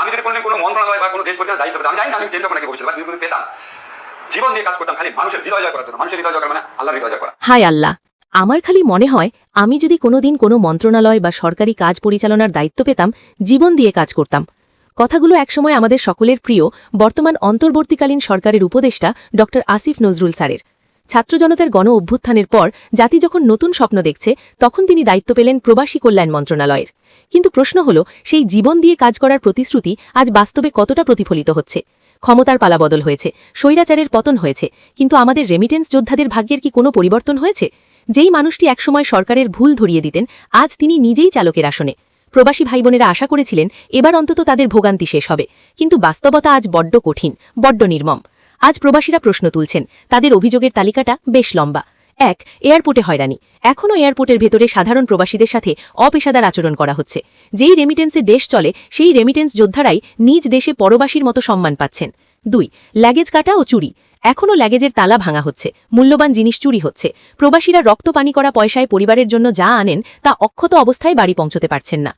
আমি যদি কোনোদিন কোনো মন্ত্রণালয় বা কোনো দেশ পরিচালনার দায়িত্ব পেতাম আমি জানি না আমি চেঞ্জ নাকি ভবিষ্যৎ বা যদি পেতাম, জীবন দিয়ে কাজ করতাম খালি মানুষের হৃদয় জয় করার জন্য। মানুষের হৃদয় জয় করা মানে আল্লাহর হৃদয় জয় করা। হায় আল্লাহ, আমার খালি মনে হয় আমি যদি কোনোদিন কোনো মন্ত্রণালয় বা সরকারি কাজ পরিচালনার দায়িত্ব পেতাম, জীবন দিয়ে কাজ করতাম। কথাগুলো একসময় আমাদের সকলের প্রিয়, বর্তমান অন্তর্বর্তীকালীন সরকারের উপদেষ্টা ড আসিফ নজরুল স্যারের। ছাত্র জনতার গণ অভ্যুত্থানের পর জাতি যখন নতুন স্বপ্ন দেখছে, তখন তিনি দায়িত্ব পেলেন প্রবাসী কল্যাণ মন্ত্রণালয়ের। কিন্তু প্রশ্ন হল, সেই জীবন দিয়ে কাজ করার প্রতিশ্রুতি আজ বাস্তবে কতটা প্রতিফলিত হচ্ছে? ক্ষমতার পালাবদল হয়েছে, স্বৈরাচারের পতন হয়েছে, কিন্তু আমাদের রেমিটেন্স যোদ্ধাদের ভাগ্যের কি কোনো পরিবর্তন হয়েছে? যেই মানুষটি একসময় সরকারের ভুল ধরিয়ে দিতেন, আজ তিনি নিজেই চালকের আসনে। প্রবাসী ভাইবোনেরা আশা করেছিলেন, এবার অন্তত তাদের ভোগান্তি শেষ হবে। কিন্তু বাস্তবতা আজ বড্ড কঠিন, বড্ড নির্মম। আজ প্রবাসীরা প্রশ্ন তুলছেন, তাদের অভিযোগের তালিকাটা বেশ লম্বা। এক, এয়ারপোর্টে হয়রানি। এখনও এয়ারপোর্টের ভেতরে সাধারণ প্রবাসীদের সাথে অপেশাদার আচরণ করা হচ্ছে। যেই রেমিটেন্সে দেশ চলে, সেই রেমিটেন্স যোদ্ধারাই নিজ দেশে পরবাসীর মতো সম্মান পাচ্ছেন। দুই ল্যাগেজ কাটা ও চুরি। এখনও ল্যাগেজের তালা ভাঙা হচ্ছে। মূল্যবান জিনিস চুরি হচ্ছে। প্রবাসীরা রক্ত পানি করা পয়সায় পরিবারের জন্য যা আনেন, তা অক্ষত অবস্থায় বাড়ি পৌঁছতে পারছেন না।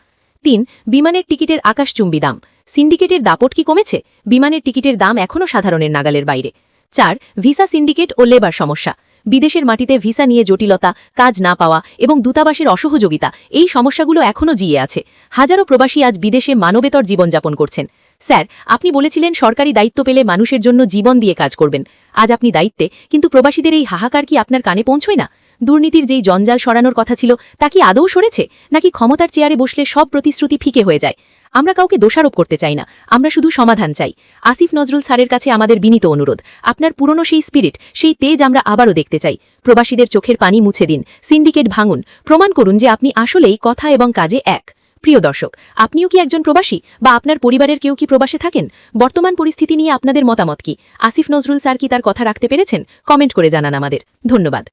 তিন, বিমানের টিকিটের আকাশচুম্বী দাম। সিন্ডিকেটের দাপট কি কমেছে? বিমানের টিকিটের দাম এখনও সাধারণের নাগালের বাইরে। চার, ভিসা সিন্ডিকেট ও লেবার সমস্যা। বিদেশের মাটিতে ভিসা নিয়ে জটিলতা, কাজ না পাওয়া এবং দূতাবাসের অসহযোগিতা, এই সমস্যাগুলো এখনও জিয়ে আছে। হাজারো প্রবাসী আজ বিদেশে মানবেতর জীবনযাপন করছেন। স্যার, আপনি বলেছিলেন সরকারি দায়িত্ব পেলে মানুষের জন্য জীবন দিয়ে কাজ করবেন। আজ আপনি দায়িত্বে, কিন্তু প্রবাসীদের এই হাহাকার কি আপনার কানে পৌঁছয় না? দুর্নীতির যেই জঞ্জাল সরানোর কথা ছিল, তা কি আদৌ সরেছে? নাকি ক্ষমতার চেয়ারে বসলে সব প্রতিশ্রুতি ফিকে হয়ে যায়? আমরা কাউকে দোষারোপ করতে চাই না, আমরা শুধু সমাধান চাই। আসিফ নজরুল স্যারের কাছে আমাদের বিনীত অনুরোধ, আপনার পুরনো সেই স্পিরিট, সেই তেজ আমরা আবারও দেখতে চাই। প্রবাসীদের চোখের পানি মুছে দিন, সিন্ডিকেট ভাঙুন, প্রমাণ করুন যে আপনি আসলেই কথা এবং কাজে এক। প্রিয় দর্শক, আপনিও কি একজন প্রবাসী, বা আপনার পরিবারের কেউ কি প্রবাসে থাকেন? বর্তমান পরিস্থিতি নিয়ে আপনাদের মতামত কি? আসিফ নজরুল স্যার কি তার কথা রাখতে পেরেছেন? কমেন্ট করে জানান আমাদের। ধন্যবাদ।